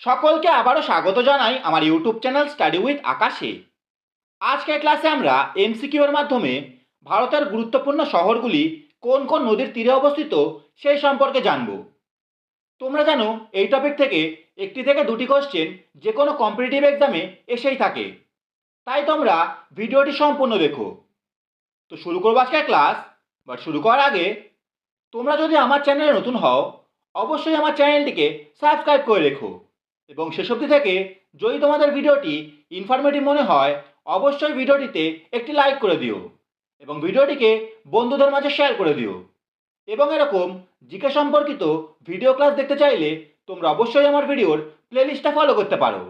সকলকে আবারও স্বাগত জানাই আমার ইউটিউব চ্যানেল স্টাডি উইথ আকাশে আজকের ক্লাসে আমরা এমসিকিউ এর মাধ্যমে ভারতের গুরুত্বপূর্ণ শহরগুলি কোন কোন নদীর তীরে অবস্থিত সেই সম্পর্কে জানব। তোমরা জানো, এই টপিক থেকে একটি থেকে দুটি কোশ্চেন যে কোনো কম্পিটিটিভ এক্সামে এসেই থাকে। তাই তোমরা ভিডিওটি সম্পূর্ণ দেখো। তো শুরু করব আজকের ক্লাস বাট শুরু করার আগে তোমরা যদি আমার চ্যানেলে নতুন হও, অবশ্যই আমার চ্যানেলটিকে সাবস্ক্রাইব করে রেখো। এবং শেষ অবধি থেকে যদি তোমাদের ভিডিওটি ইনফরমেটিভ মনে হয়, অবশ্যই ভিডিওটিতে একটি লাইক করে দিও এবং ভিডিওটিকে বন্ধুদের মাঝে শেয়ার করে দিও। এবং এরকম জিকে সম্পর্কিত ভিডিও ক্লাস দেখতে চাইলে তোমরা অবশ্যই আমার ভিডিওর প্লেলিস্টটা ফলো করতে পারো।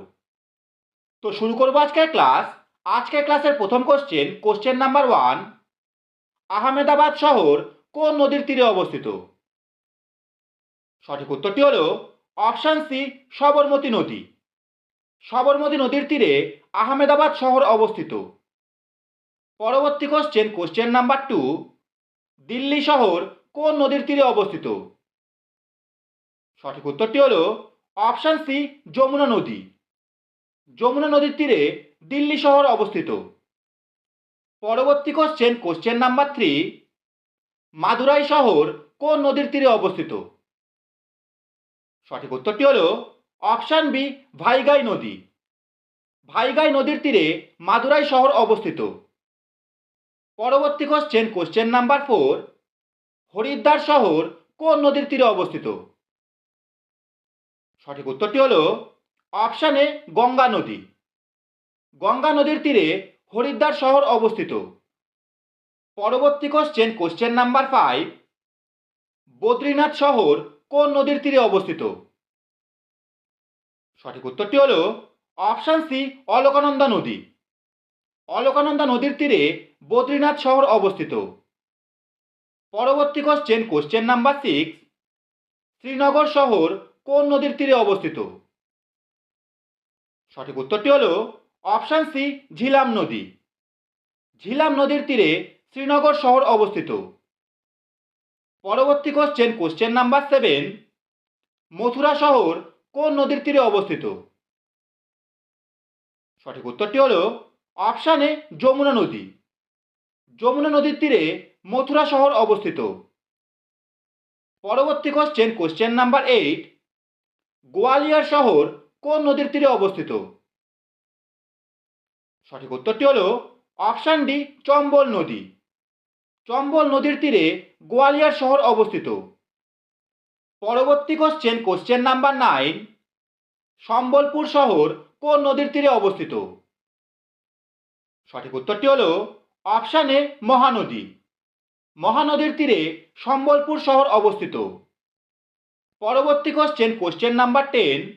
তো শুরু করব আজকের ক্লাস আজকের ক্লাসের প্রথম question question number one Ahmedabad শহর কোন নদীর তীরে অবস্থিত? সঠিক উত্তরটি হলো অপশান সি, সবরমতী নদী। সবরমতী নদীর তীরে আহমেদাবাদ শহর অবস্থিত। পরবর্তী question question number two Delhi শহর কোন নদীর তীরে অবস্থিত? সঠিক উত্তরটি হলো অপশান সি, যমুনা নদী। যমুনা নদীর তীরে দিল্লি শহর অবস্থিত। পরবর্তী question question number three Madurai শহর কোন নদীর তীরে অবস্থিত? সঠিক উত্তরটি হলো অপশান বি, ভাইগাই নদী। ভাইগাই নদীর তীরে মাদুরাই শহর অবস্থিত। পরবর্তী question question number four Haridwar শহর কোন নদীর তীরে অবস্থিত? সঠিক উত্তরটি হলো অপশান গঙ্গা নদী। গঙ্গা নদীর তীরে হরিদ্বার শহর অবস্থিত। পরবর্তী question question number five Badrinath শহর কোন নদীর তীরে অবস্থিত? সঠিক উত্তরটি হল অপশান সি, অলকানন্দা নদী। অলকানন্দা নদীর তীরে বদ্রীনাথ শহর অবস্থিত। পরবর্তী question question number six Srinagar শহর কোন নদীর তীরে অবস্থিত? সঠিক উত্তরটি হল অপশান সি, ঝিলাম নদী। ঝিলাম নদীর তীরে শ্রীনগর শহর অবস্থিত। পরবর্তী question question number seven Mathura শহর কোন নদীর তীরে অবস্থিত? সঠিক উত্তরটি হল অপশান যমুনা নদী। যমুনা নদীর তীরে মথুরা শহর অবস্থিত। পরবর্তী question question number eight Gwalior শহর কোন নদীর তীরে অবস্থিত? সঠিক উত্তরটি হল অপশান ডি চম্বল নদী। চম্বল নদীর তীরে গোয়ালিয়র শহর অবস্থিত। পরবর্তী question question number nine Sambalpur শহর কোন নদীর তীরে অবস্থিত? সঠিক উত্তরটি হল অপশান মহানদী। মহানদীর তীরে সম্বলপুর শহর অবস্থিত। পরবর্তী question question number ten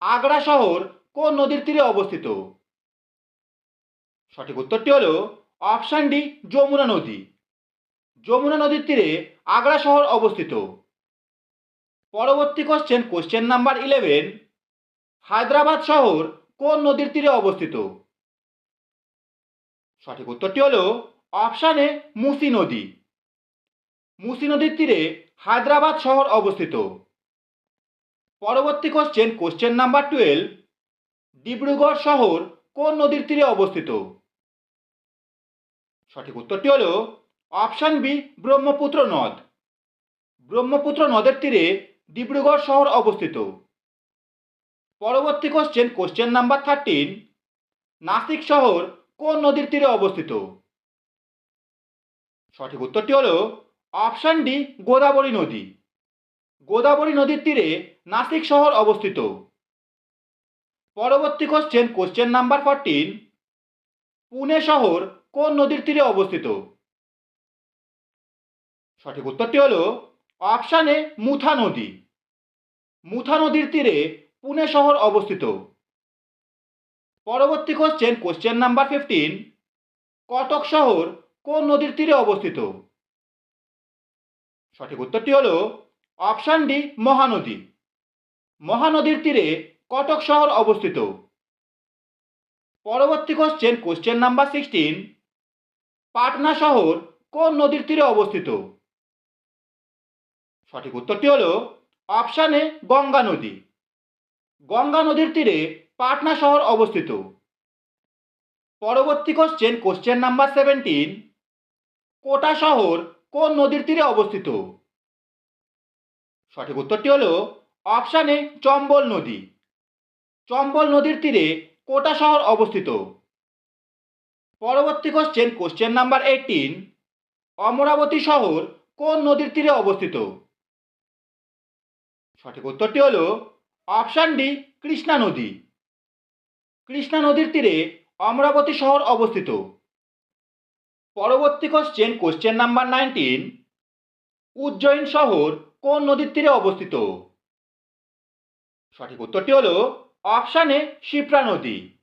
Agra শহর কোন নদীর তীরে অবস্থিত? সঠিক উত্তরটি হল অপশান ডি যমুনা নদী। যমুনা নদীর তীরে আগ্রা শহর অবস্থিত। পরবর্তী question question number eleven Hyderabad শহর কোন নদীর তীরে অবস্থিত? সঠিক উত্তরটি হল অপশানে মুসি নদী। মুসি নদীর তীরে হায়দ্রাবাদ শহর অবস্থিত। পরবর্তী question question number twelve Dibrugarh শহর কোন নদীর তীরে অবস্থিত? সঠিক উত্তরটি হলো অপশান বি, ব্রহ্মপুত্র নদ। ব্রহ্মপুত্র নদের তীরে ডিব্রুগড় শহর অবস্থিত। পরবর্তী question question number thirteen Nashik শহর কোন নদীর তীরে অবস্থিত? সঠিক উত্তরটি হলো অপশান ডি, গোদাবরী নদী। গোদাবরী নদীর তীরে নাসিক শহর অবস্থিত। পরবর্তী question question number fourteen Pune শহর কোন নদীর তীরে অবস্থিত? সঠিক উত্তরটি হলো অপশান এ মুথা নদী। মুথা নদীর তীরে পুনে শহর অবস্থিত। পরবর্তী question question number fifteen Cuttack শহর কোন নদীর তীরে অবস্থিত? সঠিক উত্তরটি হলো অপশান ডি মহানদী। মহানদীর তীরে কটক শহর অবস্থিত। পরবর্তী question question number sixteen Patna শহর কোন নদীর তীরে অবস্থিত? সঠিক উত্তরটি হলো অপশান এ গঙ্গা নদী। গঙ্গা নদীর তীরে পাটনা শহর অবস্থিত। পরবর্তী question question number seventeen Kota শহর কোন নদীর তীরে অবস্থিত? সঠিক উত্তরটি হলো অপশানে চম্বল নদী। চম্বল নদীর তীরে কোটা শহর অবস্থিত। পরবর্তী question question number eighteen Amravati শহর কোন নদীর তীরে অবস্থিত? সঠিক উত্তরটি হলো অপশান ডি, কৃষ্ণা নদী। কৃষ্ণা নদীর তীরে অমরাবতী শহর অবস্থিত। পরবর্তী question question number nineteen Ujjain শহর কোন নদীর তীরে অবস্থিত? সঠিক উত্তরটি হলো অপশানে শিপ্রা নদী।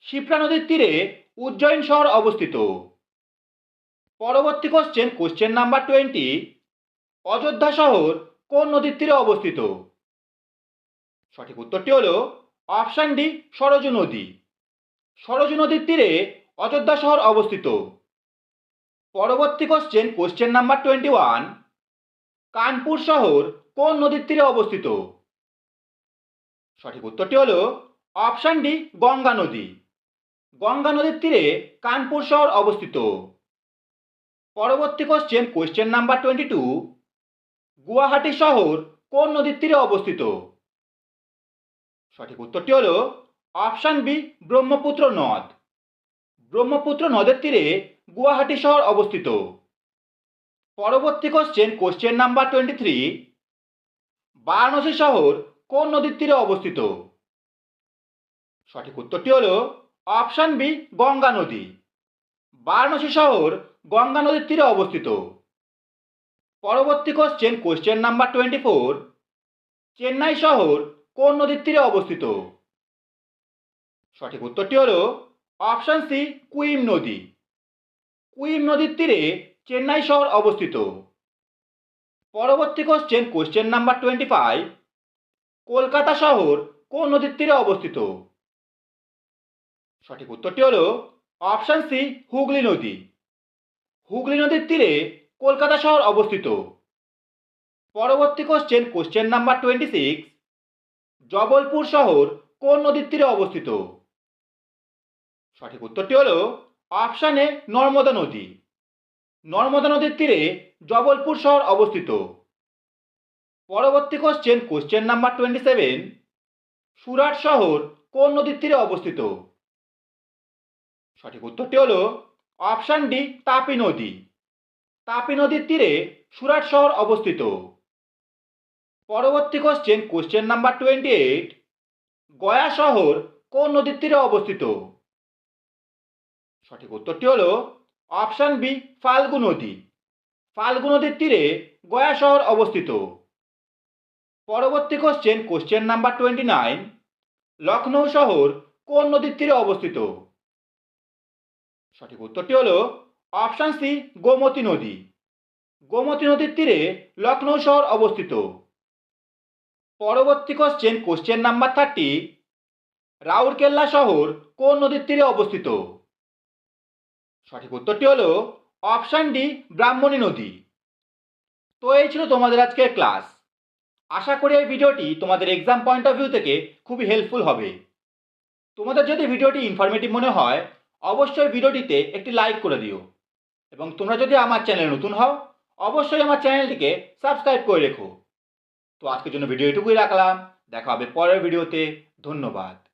শিপ্রা নদীর তীরে উজ্জয়িন শহর অবস্থিত। পরবর্তী question question number twenty Ayodhya শহর কোন নদীর তীরে অবস্থিত? সঠিক উত্তরটি হল অপশান ডি, সরজু নদী। সরজু নদীর তীরে অযোধ্যা শহর অবস্থিত। পরবর্তী question question number twenty one Kanpur শহর কোন নদীর তীরে অবস্থিত? সঠিক উত্তরটি হল অপশান ডি, গঙ্গা নদী। গঙ্গা নদীর তীরে কানপুর শহর অবস্থিত। পরবর্তী question question number twenty two Guwahati শহর কোন নদীর তীরে অবস্থিত? সঠিক উত্তরটি হল অপশান বি, ব্রহ্মপুত্র নদ। ব্রহ্মপুত্র নদের তীরে গুয়াহাটি শহর অবস্থিত। পরবর্তী question question number twenty three Varanasi শহর কোন নদীর তীরে অবস্থিত? সঠিক উত্তরটি হল অপশান বি, গঙ্গা নদী। বারাণসী শহর গঙ্গা নদীর তীরে অবস্থিত। পরবর্তী question question number twenty four Chennai শহর কোন নদীর তীরে অবস্থিত? সঠিক উত্তরটি হলো অপশান সি কুইম নদী। কুইম নদীর তীরে চেন্নাই শহর অবস্থিত। পরবর্তী question question number twenty five Kolkata শহর কোন নদীর তীরে অবস্থিত? সঠিক উত্তরটি হলো অপশান সি হুগলি নদী। হুগলি নদীর তীরে কলকাতা শহর অবস্থিত। পরবর্তী question question number twenty six Jabalpur শহর কোন নদীর তীরে অবস্থিত? সঠিক উত্তরটি হল অপশানে নর্মদা নদী। নর্মদা নদীর তীরে জবলপুর শহর অবস্থিত। পরবর্তী question question number twenty seven Surat শহর কোন নদীর তীরে অবস্থিত? সঠিক উত্তরটি হল অপশান ডি তাপি নদী। তাপি নদীর তীরে সুরাট শহর অবস্থিত। পরবর্তী question question number twenty eight Gaya শহর কোন নদীর তীরে অবস্থিত? সঠিক উত্তরটি হল অপশান বি ফাল্গু নদী। ফাল্গু নদীর তীরে গয়া শহর অবস্থিত। পরবর্তী question question number twenty nine Lucknow শহর কোন নদীর তীরে অবস্থিত? সঠিক উত্তরটি হলো অপশান সি, গোমতী নদী। গোমতী নদীর তীরে লখনৌ শহর অবস্থিত। পরবর্তী question question number thirty Rourkela শহর কোন নদীর তীরে অবস্থিত? সঠিক উত্তরটি হলো অপশান ডি, ব্রাহ্মণী নদী। তো এই ছিল তোমাদের আজকের ক্লাস আশা করি এই ভিডিওটি তোমাদের এক্সাম পয়েন্ট অফ ভিউ থেকে খুবই হেল্পফুল হবে। তোমাদের যদি ভিডিওটি ইনফরমেটিভ মনে হয়, অবশ্যই ভিডিওটিতে একটি লাইক করে দিও। এবং তোমরা যদি আমার চ্যানেলে নতুন হও, অবশ্যই আমার চ্যানেলটিকে সাবস্ক্রাইব করে রেখো। তো আজকের জন্য ভিডিও এটুকুই রাখলাম। দেখা হবে পরের ভিডিওতে। ধন্যবাদ।